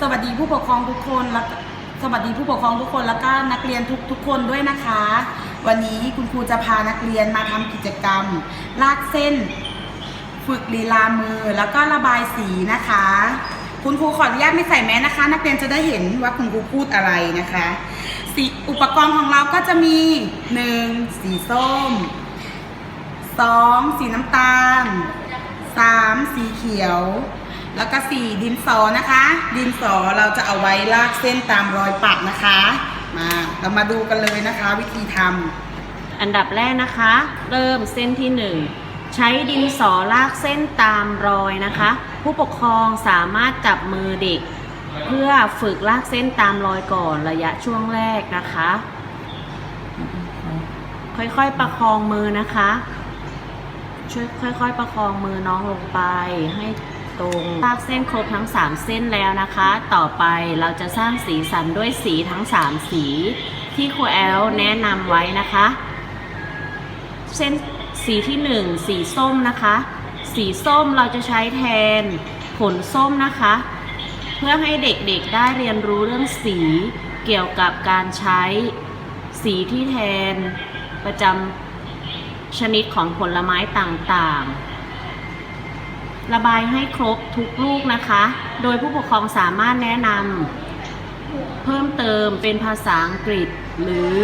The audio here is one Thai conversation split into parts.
สวัสดีผู้ปกครองทุกคนและสวัสดีผู้ปกครองทุกคนแล้วก็นักเรียนทุกทุกคนด้วยนะคะ วันนี้คุณครูจะพานักเรียนมาทำกิจกรรม ลากเส้น ฝึกลีลามือแล้วก็ระบายสีนะคะ คุณครูขออนุญาตไม่ใส่แมสนะคะ นักเรียนจะได้เห็นว่าคุณครูพูดอะไรนะคะสีอุปกรณ์ของเราก็จะมี 1. สีส้ม 2. สีน้ำตาล 3. สีเขียว แล้วก็4ดินสอนะคะ ดินสอเราจะเอาไว้ลากเส้นตามรอยปักนะคะ มาเรามาดูกันเลยนะคะ วิธีทำอันดับแรกนะคะ เริ่มเส้นที่1ใช้ดินสอลากเส้นตามรอยนะคะ ผู้ปกครองสามารถจับมือเด็ก เพื่อฝึกลากเส้นตามรอยก่อนระยะช่วงแรกนะคะ ค่อยๆประคองมือนะคะ ช่วยค่อย ๆ ประคองมือน้องลงไปให้ ตรงลากเส้นครบทั้ง 3 เส้นแล้วนะคะ ต่อไปเราจะสร้างสีสันด้วยสีทั้ง 3 สีที่ครูแอลแนะนำไว้นะคะ เส้นสีที่ 1 สีส้มนะคะ สีส้มเราจะใช้แทนผลส้มนะคะ เพื่อให้เด็กๆได้เรียนรู้เรื่องสีเกี่ยวกับการใช้สีที่แทนประจำชนิดของผลไม้ต่างๆ ระบายให้ครบทุกลูกนะคะ โดยผู้ปกครองสามารถแนะนำเพิ่มเติมเป็นภาษาอังกฤษ หรือ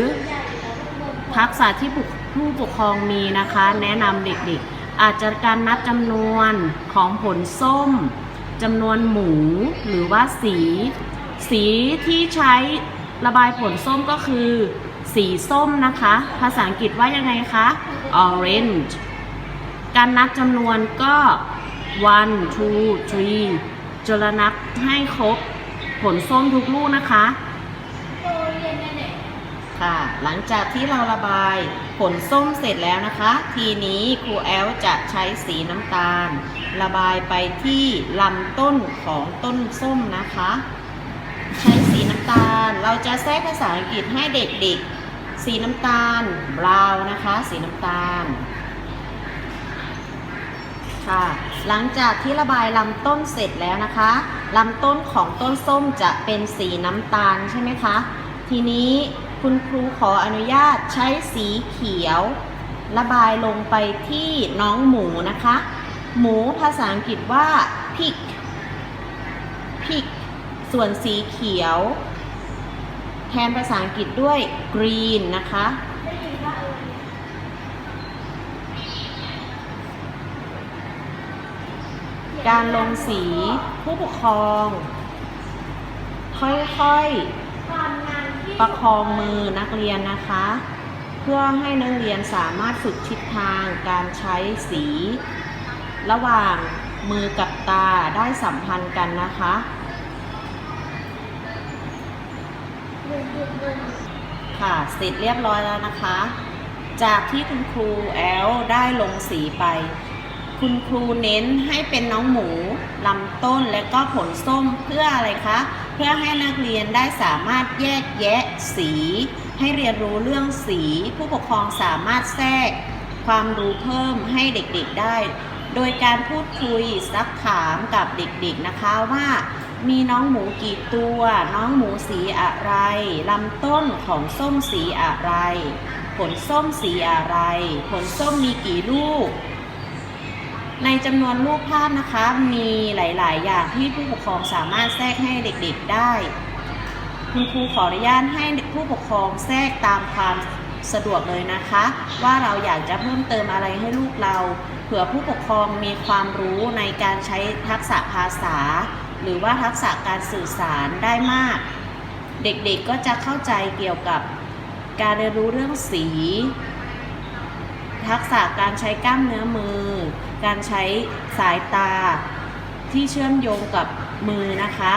ทักษะที่ผู้ปกครองมีนะคะ แนะนำเด็กๆ อาจจะการนับจำนวนของผลส้มจำนวนหมู หรือว่าสี สีที่ใช้ระบายผลส้มก็คือ สีส้มนะคะ ภาษาอังกฤษว่ายังไงคะ orange การนับจำนวนก็ one two three จนเรนับให้ครบผลส้มทุกลูกนะคะ ค่ะ หลังจากที่เราระบายผลส้มเสร็จแล้วนะคะ ทีนี้ครูแอลจะใช้สีน้ำตาล ระบายไปที่ลำต้นของต้นส้มนะคะ ใช้สีน้ำตาล เราจะแทรกภาษาอังกฤษให้เด็กๆ สีน้ำตาลบราวนะคะ สีน้ำตาล ค่ะ หลังจากที่ระบายลำต้นเสร็จแล้วนะคะลำต้นของต้นส้มจะเป็นสีน้ำตาลใช่ไหมคะ ทีนี้คุณครูขออนุญาตใช้สีเขียว ระบายลงไปที่น้องหมูนะคะ หมูภาษาอังกฤษว่า pig pig ส่วนสีเขียว แทนภาษาอังกฤษด้วย green นะคะ การลงสีผู้ปกครอง ค่อยๆประคองมือนักเรียนนะคะ เพื่อให้นักเรียนสามารถฝึกทิศทางการใช้สี ระหว่างมือกับตาได้สัมพันธ์กันนะคะค่ะเสร็จเรียบร้อยแล้วนะคะ จากที่คุณครูแอลได้ลงสีไป คุณครูเน้นให้เป็นน้องหมูลำต้นและก็ผลส้มเพื่ออะไรคะ เพื่อให้นักเรียนได้สามารถแยกแยะสี ให้เรียนรู้เรื่องสี ผู้ปกครองสามารถแทรก ความรู้เพิ่มให้เด็กๆได้ โดยการพูดคุยซักถามกับเด็กๆนะคะว่ามีน้องหมูกี่ตัว น้องหมูสีอะไร ลำต้นของส้มสีอะไร ผลส้มสีอะไร ผลส้มมีกี่ลูก ในจำนวนรูปภาพนะคะมีหลาย ๆ อย่างที่ผู้ปกครองสามารถแทรกให้เด็ก ๆ ได้ คุณครูขออนุญาตให้ผู้ปกครองแทรกตามความสะดวกเลยนะคะ ว่าเราอยากจะเพิ่มเติมอะไรให้ลูกเราเผื่อผู้ปกครองมีความรู้ในการใช้ทักษะภาษา หรือว่าทักษะการสื่อสารได้มาก เด็กๆก็จะเข้าใจเกี่ยวกับการเรียนรู้เรื่องสี ทักษะการใช้กล้ามเนื้อมือ การใช้สายตาที่เชื่อมโยงกับมือนะคะ